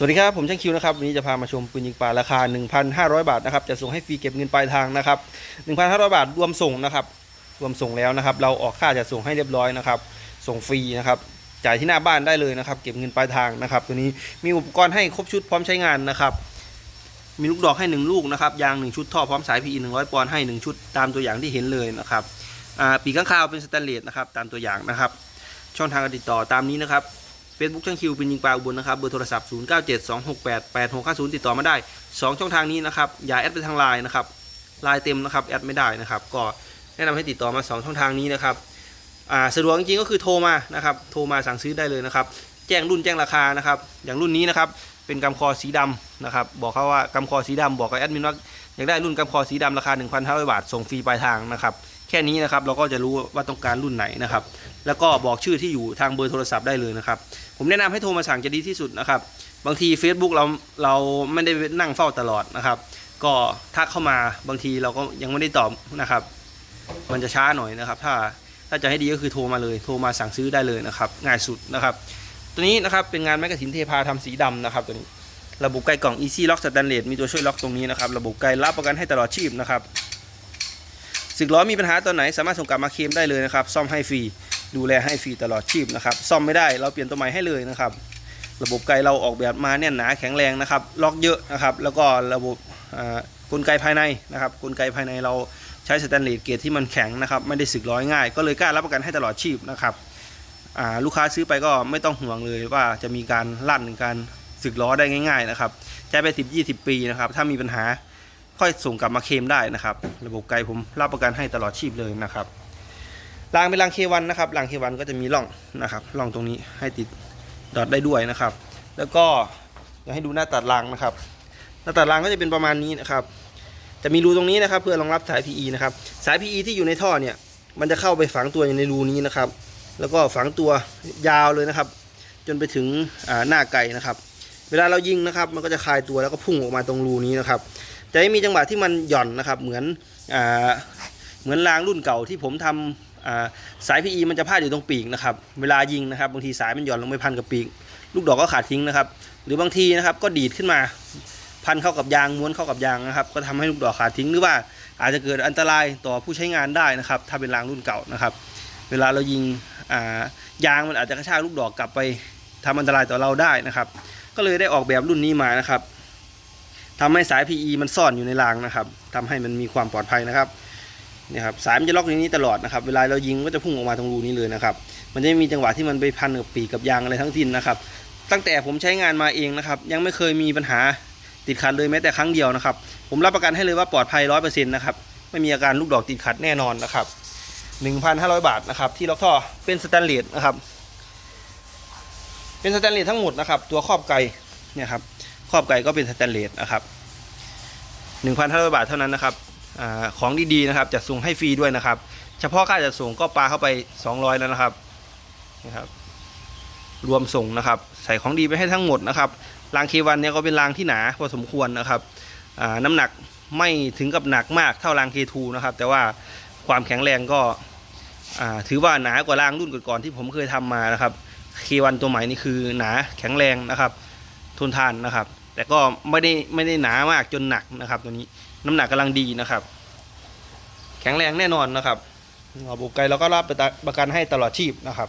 สวัสดีครับ ผมช่างคิวนะครับวันนี้จะพามาชมปืนยิงปลาราคา 1,500 บาทนะครับจะส่งให้ฟรีเก็บเงินปลายทางนะครับ1,500 บาทรวมส่งนะครับรวมส่งแล้วนะครับ เราออกค่าจะส่งให้เรียบร้อยนะครับ ส่งฟรีนะครับจ่ายที่หน้าบ้านได้เลยนะครับ เก็บเงินปลายทางนะครับ ตัวนี้มีอุปกรณ์ให้ครบชุดพร้อมใช้งานนะครับ มีลูกดอกให้ 1 ลูกนะครับยาง 1 ชุดท่อพร้อมสาย PE 100ปอนด์ให้ 1 ชุดตามตัวอย่างที่เห็นเลยนะครับอ่าปีกข้างคาวเป็นสแตนเลสนะครับตามตัวอย่างนะครับ ช่องทางการติดต่อตามนี้นะครับ Facebook ช่างคิวเป็นยิงปลาอุบลนะครับเบอร์โทรศัพท์ 0 9 7 2 6 8 8 6 5 0 ติดต่อมาได้ 2 ช่องทางนี้นะครับอย่าแอดไปทางไลน์นะครับไลน์เต็มนะครับแอดไม่ได้นะครับก็แนะนำให้ติดต่อมา 2 ช่องทางนี้นะครับสะดวกจริงๆก็คือโทรมานะครับโทรมาสั่งซื้อได้เลยนะครับแจ้งรุ่นแจ้งราคานะครับอย่างรุ่นนี้นะครับเป็นกำคอสีดำนะครับบอกเขาว่ากำคอสีดำบอกกับแอดมินว่าอยากได้รุ่นกำคอสีดำราคา 1,500 บาทส่งฟรีปลายทางนะครับ แค่นี้นะครับเราก็จะรู้ว่าต้องการรุ่นไหนนะครับ แล้วก็บอกชื่อที่อยู่ทางเบอร์โทรศัพท์ได้เลยนะครับ ผมแนะนำให้โทรมาสั่งจะดีที่สุดนะครับ บางที Facebook เราเราไม่ได้นั่งเฝ้าตลอดนะครับ ก็ทักเข้ามาบางทีเราก็ยังไม่ได้ตอบนะครับ มันจะช้าหน่อยนะครับ ถ้าถ้าจะให้ดีก็คือโทรมาเลย โทรมาสั่งซื้อได้เลยนะครับ ง่ายสุดนะครับ ตัวนี้นะครับเป็นงานแมกกาซินเทพาทำสีดำนะครับตัวนี้ระบบไกลกล่อง Easy Lock Stainless มีตัวช่วยล็อกตรงนี้นะครับ ระบบไกลรับประกันให้ตลอดชีพนะครับ สึกล้อมีปัญหาตอนไหนสามารถส่งกลับมาเคลมได้เลยนะครับ ซ่อมให้ฟรีดูแลให้ฟรีตลอดชีพนะครับ ซ่อมไม่ได้เราเปลี่ยนตัวใหม่ให้เลยนะครับ ระบบไกลเราออกแบบมาแน่นหนาแข็งแรงนะครับ ล็อกเยอะนะครับ แล้วก็ระบบกลไกภายในนะครับ กลไกภายในเราใช้สแตนเลสเกรดที่มันแข็งนะครับ ไม่ได้สึกล้อง่าย ก็เลยกล้ารับประกันให้ตลอดชีพนะครับลูกค้าซื้อไปก็ไม่ต้องห่วงเลยว่าจะมีการลั่นการสึกล้อได้ง่าย ๆ นะครับใช้ไป 10 20 ปีนะครับ ถ้ามีปัญหา ค่อยส่งกลับมาเคลมได้นะครับ ระบบไกลผมรับประกันให้ตลอดชีพเลยนะครับรางเป็นรางเควันนะครับรางเควันก็จะมีร่องนะครับร่องตรงนี้ให้ติดดอทได้ด้วยนะครับ แล้วก็อยากให้ดูหน้าตัดรางนะครับ หน้าตัดรางก็จะเป็นประมาณนี้นะครับ จะมีรูตรงนี้นะครับ เพื่อรองรับสาย PE นะครับสาย PE ที่อยู่ในท่อเนี่ย มันจะเข้าไปฝังตัวอยู่ในรูนี้นะครับ แล้วก็ฝังตัวยาวเลยนะครับ จนไปถึงหน้าไก่นะครับ เวลาเรายิงนะครับ มันก็จะคลายตัวแล้วก็พุ่งออกมาตรงรูนี้นะครับ จะไม่มีจังหวะที่มันหย่อนนะครับ เหมือนอเหมือนรางรุ่นเก่าที่ผมทำอ่าสาย PE มันจะพาดอยู่ตรงปีกนะครับ เวลายิงนะครับบางทีสายมันหย่อนลงไปพันกับปีก ลูกดอกก็ขาดทิ้งนะครับ หรือบางทีนะครับก็ดีดขึ้นมาพันเข้ากับยางม้วนเข้ากับยางนะครับ ก็ทำให้ลูกดอกขาดทิ้งหรือว่าอาจจะเกิดอันตรายต่อผู้ใช้งานได้นะครับ ถ้าเป็นรางรุ่นเก่านะครับ เวลาเรายิงยางมันอาจจะกระชากลูกดอกกลับไปทำอันตรายต่อเราได้นะครับ ก็เลยได้ออกแบบรุ่นนี้มานะครับ ทำให้สาย PE มันซ่อนอยู่ในรางนะครับทำให้มันมีความปลอดภัยนะครับเนี่ยครับสายมันจะล็อกในนี้ตลอดนะครับ เวลาเรายิงก็จะพุ่งออกมาตรงรูนี้เลยนะครับ มันจะไม่มีจังหวะที่มันไปพันกับปีกับยางอะไรทั้งสิ้นนะครับ ตั้งแต่ผมใช้งานมาเองนะครับ ยังไม่เคยมีปัญหาติดขัดเลยแม้แต่ครั้งเดียวนะครับ ผมรับประกันให้เลยว่าปลอดภัยร้อยเปอร์เซ็นต์นะครับ ไม่มีอาการลูกดอกติดขัดแน่นอนนะครับ1,500บาทนะครับที่ล็อกท่อเป็นสแตนเลสนะครับ เป็นสแตนเลสทั้งหมดนะครับ ตัวครอบไกเนี่ยครับ ครอบไก่ก็เป็นสแตนเลสนะครับ1,500 บาทเท่านั้นนะครับอของดีๆนะครับจะส่งให้ฟรีด้วยนะครับ เฉพาะค่าจัดส่งก็ปลาเข้าไป 200 แล้วนะครับนะครับ รวมส่งนะครับ ใส่ของดีไปให้ทั้งหมดนะครับรางเควันเนี่ยก็เป็นรางที่หนาพอสมควรนะครับน้ำหนักไม่ถึงกับหนักมากเท่ารางเคทูนะครับ แต่ว่าความแข็งแรงก็ถือว่าหนากว่ารางรุ่นก่อนๆที่ผมเคยทำมานะครับเควันตัวใหม่นี่คือหนาแข็งแรงนะครับ ทนทานนะครับ แต่ก็ไม่ได้ไม่ได้หนามากจนหนักนะครับตัวนี้น้ำหนักกำลังดีนะครับ แข็งแรงแน่นอนนะครับระบบไกลเราก็รับประกันให้ตลอดชีพนะครับ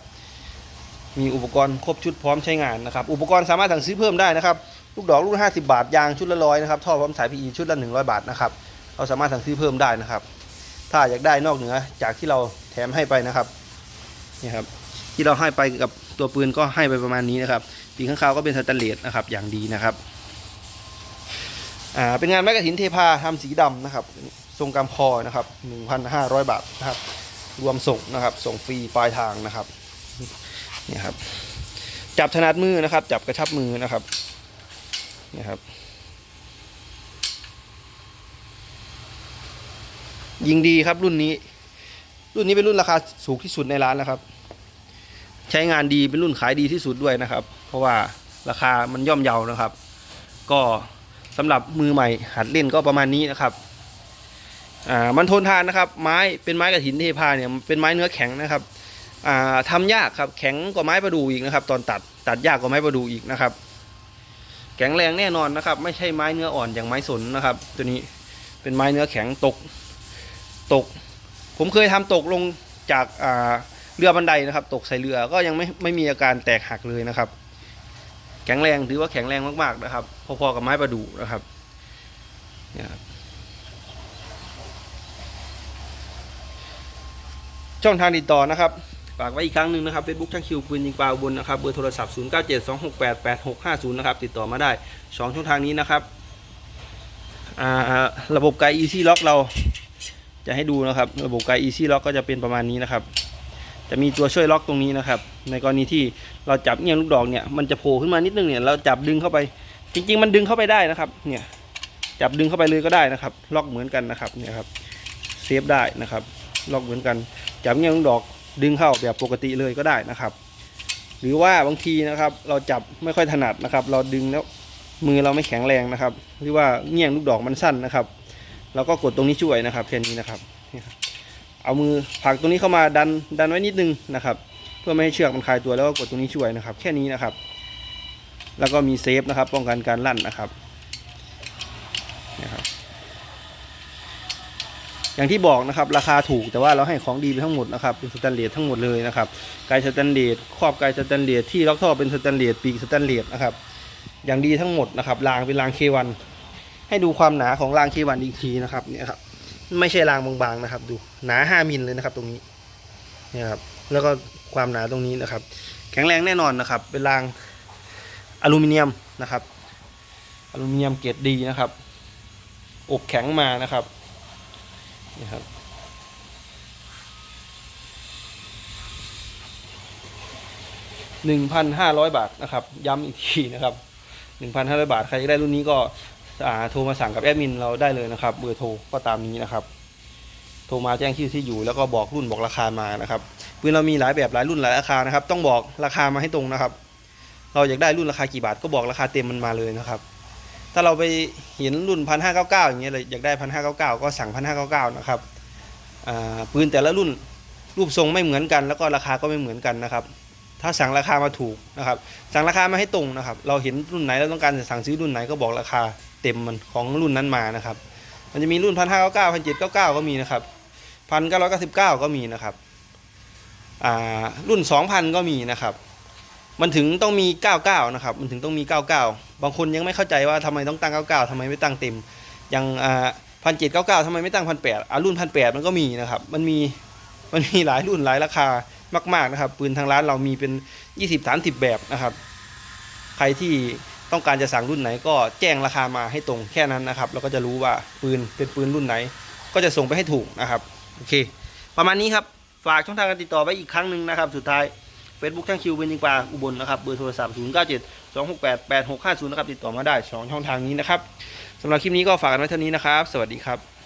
มีอุปกรณ์ครบชุดพร้อมใช้งานนะครับ อุปกรณ์สามารถสั่งซื้อเพิ่มได้นะครับ ลูกดอกลูก50 บาทยางชุดละร้อยนะครับท่อพร้อมสาย PE ชุดละ 100 บาทนะครับเราสามารถสั่งซื้อเพิ่มได้นะครับ ถ้าอยากได้นอกเหนือจากที่เราแถมให้ไปนะครับนี่ครับที่เราให้ไปกับตัวปืนก็ให้ไปประมาณนี้นะครับปีกข้างคาวก็เป็นสแตนเลสนะครับอย่างดีนะครับ อ่าเป็นงานแมกกาซินเทพาทำสีดำนะครับ ทรงกำคอนะครับ1,500บาทนะครับ รวมส่งนะครับ ส่งฟรีปลายทางนะครับนี่ครับ จับถนัดมือนะครับ จับกระชับมือนะครับนี่ครับ ยิงดีครับรุ่นนี้ รุ่นนี้เป็นรุ่นราคาสูงที่สุดในร้านแล้วครับใช้งานดีเป็นรุ่นขายดีที่สุดด้วยนะครับ เพราะว่าราคามันย่อมเยานะครับ ก็ สำหรับมือใหม่หัดเล่นก็ประมาณนี้นะครับอ่ามันทนทานนะครับ ไม้เป็นไม้กระถินเทพาเนี่ยเป็นไม้เนื้อแข็งนะครับอ่าทำยากครับแข็งกว่าไม้ประดู่อีกนะครับ ตอนตัดตัดยากกว่าไม้ประดู่อีกนะครับ แข็งแรงแน่นอนนะครับ ไม่ใช่ไม้เนื้ออ่อนอย่างไม้สนนะครับ ตัวนี้เป็นไม้เนื้อแข็งตกตก ผมเคยทำตกลงจากอ่าเรือบันไดนะครับ ตกใส่เรือก็ยังไม่ไม่มีอาการแตกหักเลยนะครับ แข็งแรงถือว่าแข็งแรงมากๆนะครับ พอๆกับไม้ประดู่นะครับเนี่ยช่องทางติดต่อนะครับฝากไว้อีกครั้งหนึ่งนะครับ Facebook ช่างคิวปืนยิงปลาบลนะครับเบอร์โทรศัพท์ 0 9 7 2 6 8 8 6 5 0 นะครับ ติดต่อมาได้สองช่องทางนี้นะครับระบบไก Easy Lock เราจะให้ดูนะครับ ระบบไก Easy Lock ก็จะเป็นประมาณนี้นะครับ จะมีตัวช่วยล็อกตรงนี้นะครับ ในกรณีที่เราจับเงี่ยงลูกดอกเนี่ยมันจะโผล่ขึ้นมานิดนึงเนี่ยเราจับดึงเข้าไป จริง ๆ มันดึงเข้าไปได้นะครับ เนี่ยจับดึงเข้าไปเลยก็ได้นะครับ ล็อกเหมือนกันนะครับเนี่ยครับเซฟได้นะครับ ล็อกเหมือนกัน จับเงี้ยงดอกดึงเข้าแบบปกติเลยก็ได้นะครับ หรือว่าบางทีนะครับ เราจับไม่ค่อยถนัดนะครับ เราดึงแล้วมือเราไม่แข็งแรงนะครับ หรือว่าเงี้ยงลูกดอกมันสั้นนะครับเราก็กดตรงนี้ช่วยนะครับแค่นี้นะครับนี่ครับ เอามือผลักตรงนี้เข้ามาดันดันไว้นิดนึงนะครับ เพื่อไม่ให้เชือกมันคลายตัวแล้วก็กดตรงนี้ช่วยนะครับ แค่นี้นะครับ แล้วก็มีเซฟนะครับ ป้องกันการลั่นนะครับนะครับ อย่างที่บอกนะครับ ราคาถูกแต่ว่าเราให้ของดีไปทั้งหมดนะครับเป็นสแตนเลสทั้งหมดเลยนะครับไกด์สแตนเลสครอบไกด์สแตนเลสที่ล็อกท่อเป็นสแตนเลสปีกสแตนเลสนะครับ อย่างดีทั้งหมดนะครับรางเป็นรางเควันให้ดูความหนาของรางเควันอีกทีนะครับเนี่ยครับ ไม่ใช่รางบางๆนะครับ ดูหนา5มิลเลยนะครับ ตรงนี้นี่ครับแล้วก็ความหนาตรงนี้นะครับ แข็งแรงแน่นอนนะครับ เป็นรางอลูมิเนียมนะครับ อลูมิเนียมเกรดดีนะครับ อบแข็งมานะครับนี่ครับหนึ่งพันห้าร้อยบาทนะครับ ย้ำอีกทีนะครับหนึ่งพันห้าร้อยบาทใครได้รุ่นนี้ก็ โทรมาสั่งกับแอดมินเราได้เลยนะครับ เบอร์โทรก็ตามนี้นะครับ โทรมาแจ้งชื่อที่อยู่แล้วก็บอกรุ่นบอกราคามานะครับปืนเรามีหลายแบบหลายรุ่นหลายราคานะครับ ต้องบอกราคามาให้ตรงนะครับ เราอยากได้รุ่นราคากี่บาทก็บอกราคาเต็มมันมาเลยนะครับ ถ้าเราไปเห็นรุ่นพันห้าเก้าเก้าอย่างเงี้ยเลยอยากได้พันห้าเก้าเก้าก็สั่งพันห้าเก้าเก้านะครับปืนแต่ละรุ่นรูปทรงไม่เหมือนกัน แล้วก็ราคาก็ไม่เหมือนกันนะครับ ถ้าสั่งราคามาถูกนะครับ สั่งราคามาให้ตรงนะครับ เราเห็นรุ่นไหนเราต้องการจะสั่งซื้อรุ่นไหนก็บอกราคา เต็มมันของรุ่นนั้นมานะครับ มันจะมีรุ่นพันห้าเก้าเก้าพันเจ็ดเก้าเก้าก็มีนะครับพันเก้าร้อยเก้าสิบเก้าก็มีนะครับอ่ารุ่นสองพันก็มีนะครับ มันถึงต้องมี99นะครับ มันถึงต้องมี99บางคนยังไม่เข้าใจว่าทำไมต้องตั้ง99ทำไมไม่ตั้งเต็มอย่างอ่าพันเจ็ดเก้าเก้าทำไมไม่ตั้งพันแปดอ่ารุ่นพันแปดมันก็มีนะครับ มันมีมันมีหลายรุ่นหลายราคามาก ๆนะครับ ปืนทางร้านเรามีเป็น20 30แบบนะครับ ใครที่ ต้องการจะสั่งรุ่นไหน ก็แจ้งราคามาให้ตรงแค่นั้นนะครับเราก็จะรู้ว่าปืนเป็นปืนรุ่นไหน ก็จะส่งไปให้ถูกนะครับโอเค ประมาณนี้ครับฝากช่องทางการติดต่อไว้อีกครั้งหนึ่งนะครับ สุดท้าย Facebook ช่างคิวเป็นยิงปลาอุบลนะครับเบอร์โทรศัพท์ 0 9 7 2 6 8 8 6 5 0 นะครับ ติดต่อมาได้สองช่องทางนี้นะครับสำหรับคลิปนี้ก็ฝากกันไว้เท่านี้นะครับ สวัสดีครับ